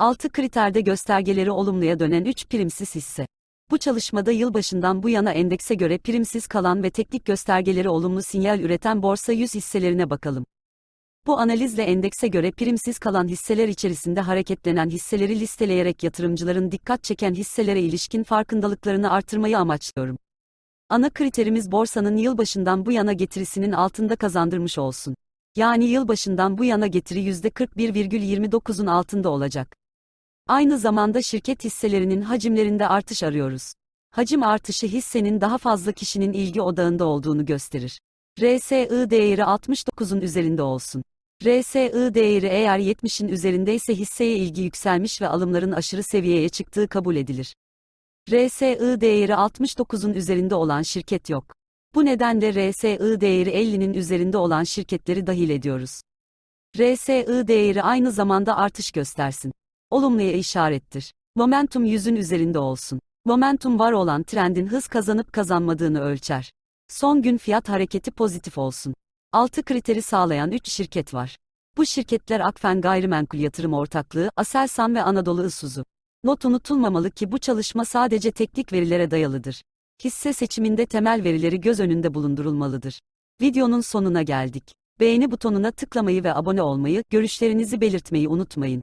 6 kriterde göstergeleri olumluya dönen 3 primsiz hisse. Bu çalışmada yılbaşından bu yana endekse göre primsiz kalan ve teknik göstergeleri olumlu sinyal üreten borsa 100 hisselerine bakalım. Bu analizle endekse göre primsiz kalan hisseler içerisinde hareketlenen hisseleri listeleyerek yatırımcıların dikkat çeken hisselere ilişkin farkındalıklarını artırmayı amaçlıyorum. Ana kriterimiz borsanın yılbaşından bu yana getirisinin altında kazandırmış olsun. Yani yılbaşından bu yana getiri %41,29'un altında olacak. Aynı zamanda şirket hisselerinin hacimlerinde artış arıyoruz. Hacim artışı hissenin daha fazla kişinin ilgi odağında olduğunu gösterir. RSI değeri 69'un üzerinde olsun. RSI değeri eğer 70'in üzerindeyse hisseye ilgi yükselmiş ve alımların aşırı seviyeye çıktığı kabul edilir. RSI değeri 69'un üzerinde olan şirket yok. Bu nedenle RSI değeri 50'nin üzerinde olan şirketleri dahil ediyoruz. RSI değeri aynı zamanda artış göstersin. Olumluya işarettir. Momentum 100'ün üzerinde olsun. Momentum var olan trendin hız kazanıp kazanmadığını ölçer. Son gün fiyat hareketi pozitif olsun. 6 kriteri sağlayan 3 şirket var. Bu şirketler Akfen Gayrimenkul Yatırım Ortaklığı, Aselsan ve Anadolu Isuzu. Not unutulmamalı ki bu çalışma sadece teknik verilere dayalıdır. Hisse seçiminde temel verileri göz önünde bulundurulmalıdır. Videonun sonuna geldik. Beğeni butonuna tıklamayı ve abone olmayı, görüşlerinizi belirtmeyi unutmayın.